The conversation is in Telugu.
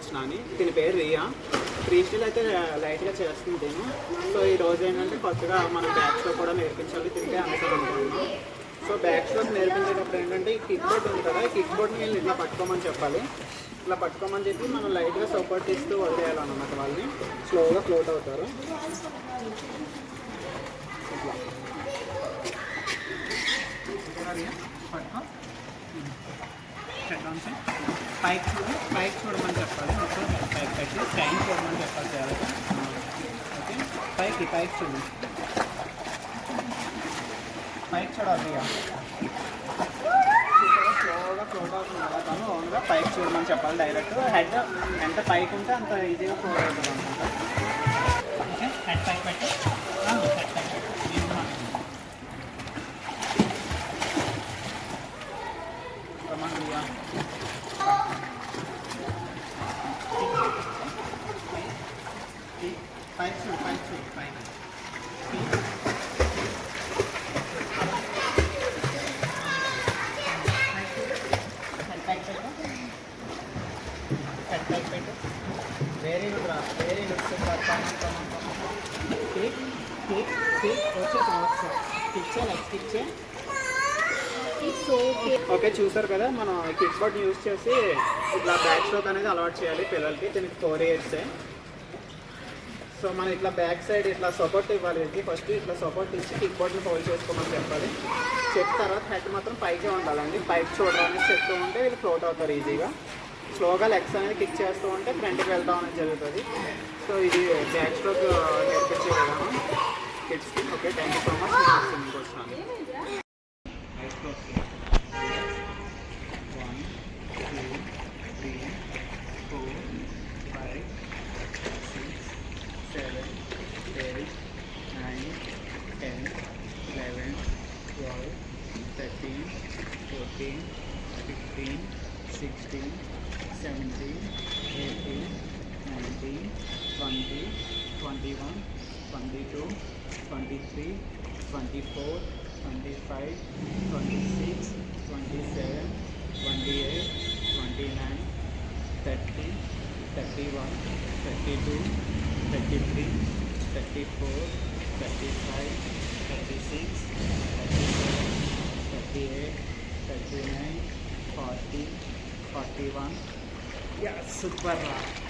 వచ్చిన అని. దీని పేరు రియా. ఫ్రీ స్టైల్ అయితే లైట్గా చేస్తుంది నేను సో ఈ రోజు ఏంటంటే కొత్తగా మన బ్యాగ్స్లో కూడా నేర్పించాలి తింటే అనుకుని అనుకుంటున్నాం. సో బ్యాగ్స్లో నేర్పించేటప్పుడు ఏంటంటే ఈ కిక్ బోర్డ్ ఉంది కదా ఈ కిక్ బోర్డ్ని వీళ్ళు ఇట్లా పట్టుకోమని చెప్పాలి. ఇట్లా పట్టుకోమని చెప్పి మనం లైట్గా సపోర్ట్ ఇస్తూ వదిలేయాలన్నమాట వాళ్ళని. స్లోగా ఫ్లోట్ అవుతారు. ఇట్లా. పట్టుకో. హెడ్ పైప్ పైప్ చూడు చూడమని చెప్పాలి. మొత్తం పైప్ కట్టి స్టైన్ చూడమని చెప్పాలి జాగ్రత్త ఓకే? పైకి పైప్ చూడు. పైప్ చూడాలి స్లోగా ఫ్లోట్ అవుతుంది కదా తను ఓన్గా పైప్ చూడమని చెప్పాలి డైరెక్ట్. హెడ్ ఎంత పైకి ఉంటే అంత ఈజీగా ఫ్లోట్ అవుతుంది ఓకే? హెడ్ పైప్ పెట్టి వెరీ గుడ్ రా very good super kick kick kick వచ్చేసి వచ్చే కిక్ చే నెక్స్ట్ కిక్ చే ఇట్స్ ఓకే ఓకే చూసారు కదా మనం కిక్ బోర్డ్ యూస్ చేసి ఇట్లా బ్యాక్ స్ట్రోక్ అనేది అలవాటు చేయాలి పిల్లలకి దీనికి ఫోర్ ఇయర్స్ సో మనం ఇట్లా బ్యాక్ సైడ్ ఇట్లా సపోర్ట్ ఇవ్వాలి వీళ్ళకి. ఫస్ట్ ఇట్లా సపోర్ట్ ఇచ్చి కిక్ బోర్డ్ని హోల్డ్ చేసుకోమని చెప్పాలి. చెప్పిన తర్వాత హెడ్ మాత్రం పైకే ఉండాలండి. పైకి చూడడానికి చెప్తూ ఉంటే వీళ్ళు ఫ్లోట్ అవుతారు ఈజీగా స్లోగా లెగ్స్ అనేది కిక్ చేస్తూ ఉంటే ఫ్రంట్కి వెళ్తాం అనేది జరుగుతుంది. సో ఇది బ్యాక్ స్ట్రోక్ నేర్పించే విధానం. కిడ్స్కి okay thank you so much ten eleven twelve thirteen fourteen fifteen sixteen seventeen eighteen nineteen twenty twenty one twenty two twenty three twenty four twenty five twenty six twenty seven twenty eight twenty nine thirty thirty one thirty two thirty three thirty four thirty five 36, 37, 38, 39, 40, 41. Yeah, super.